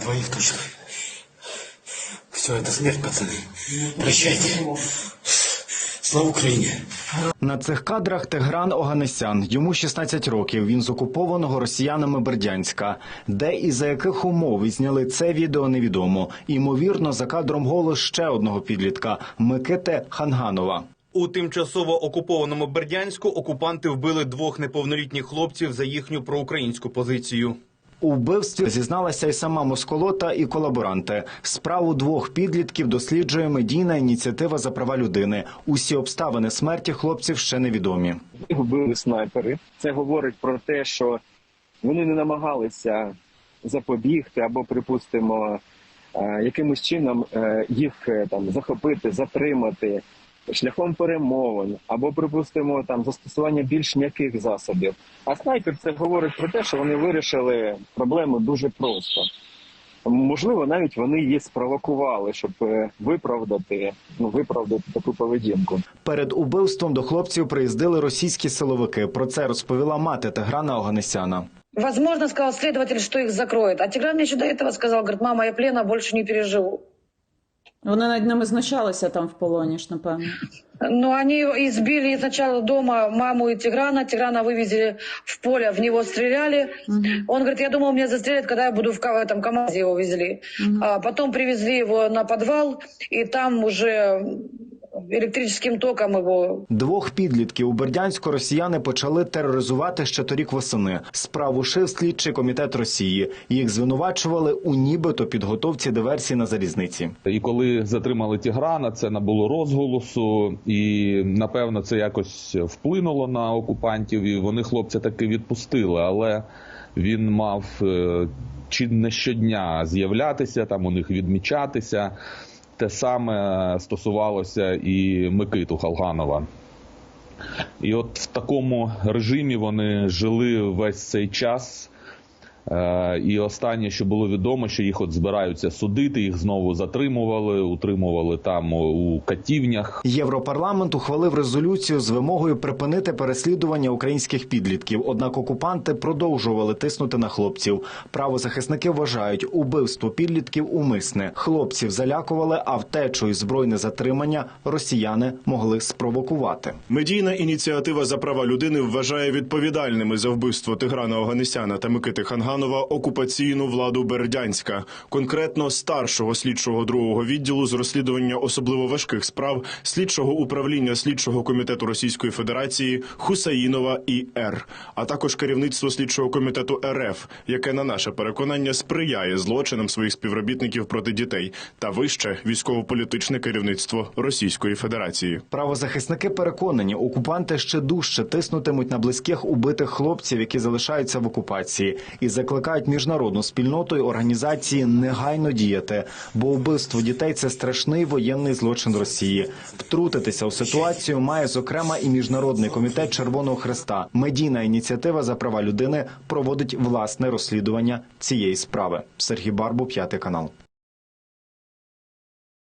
Двоих точно. Все, это смерть, пацаны. Прощайте. Слава Украине. На цих кадрах Тигран Оганесян. Йому 16 років. Він з окупованого росіянами Бердянська. Де і за яких умов відзняли це відео, невідомо. Ймовірно, за кадром голос ще одного підлітка Микити Ханганова. У тимчасово окупованому Бердянську окупанти вбили двох неповнолітніх хлопців за їхню проукраїнську позицію. У вбивстві зізналася і сама Москолота, і колаборанти. Справу двох підлітків досліджує медійна ініціатива за права людини. Усі обставини смерті хлопців ще невідомі. Вбили снайпери. Це говорить про те, що вони не намагалися запобігти або, припустимо, е, якимось чином е, їх е, там захопити, затримати шляхом перемовин, або, припустимо, там застосування більш м'яких засобів. А снайпер це говорить про те, що вони вирішили проблему дуже просто. Можливо, навіть вони її спровокували, щоб е, виправдати, ну виправдати таку поведінку. Перед убивством до хлопців приїздили російські силовики. Про це розповіла мати Тиграна Оганесяна. Возможно, сказал следователь, что их закроют. А Тигран мне еще до этого сказал, говорит, мама, я плена больше не переживу. Вони над ними знущалися там в полоні ж, напевно. Но они избили сначала дома маму и Тиграна. Тиграна вывезли в поле, в него стреляли. Он говорит, я думал, меня застрелят, когда я буду в этом КамАЗе его везли. А потом привезли его на подвал, и там уже электрическим током его Двох підлітків у Бердянську росіяни почали тероризувати ще торік восени. Справу шив слідчий комітет Росії. Їх звинувачували у нібито підготовці диверсії на залізниці. І коли затримали Тіграна, це набуло розголосу, і напевно це якось вплинуло на окупантів. І вони хлопця таки відпустили, але він мав е, чи не щодня з'являтися, там у них відмічатися. Те саме стосувалося і Микиту Халганова. І от в такому режимі вони жили весь цей час. Е, І останнє, що було відомо, що їх от збираються судити, їх знову затримували, утримували там у катівнях. Європарламент ухвалив резолюцію з вимогою припинити переслідування українських підлітків. Однак окупанти продовжували тиснути на хлопців. Правозахисники вважають, убивство підлітків умисне. Хлопців залякували, а втечу і збройне затримання росіяни могли спровокувати. Медійна ініціатива за права людини вважає відповідальними за вбивство Тиграна Оганесяна та Микити Ханганова окупаційну владу Бердянська, конкретно старшого слідчого другого відділу з розслідування особливо важких справ слідчого управління слідчого комітету Російської Федерації Хусаїнова і Р, а також керівництво слідчого комітету РФ, яке на наше переконання сприяє злочинам своїх співробітників проти дітей, та вище військово-політичне керівництво Російської Федерації. Правозахисники переконані, окупанти ще дужче тиснутимуть на близьких убитих хлопців, які залишаються в окупації, і закликають міжнародну спільноту і організації негайно діяти, бо вбивство дітей це страшний воєнний злочин Росії. Втрутитися у ситуацію має зокрема і міжнародний комітет Червоного Хреста. Медійна ініціатива за права людини проводить власне розслідування цієї справи. Сергій Барбу, п'ятий канал.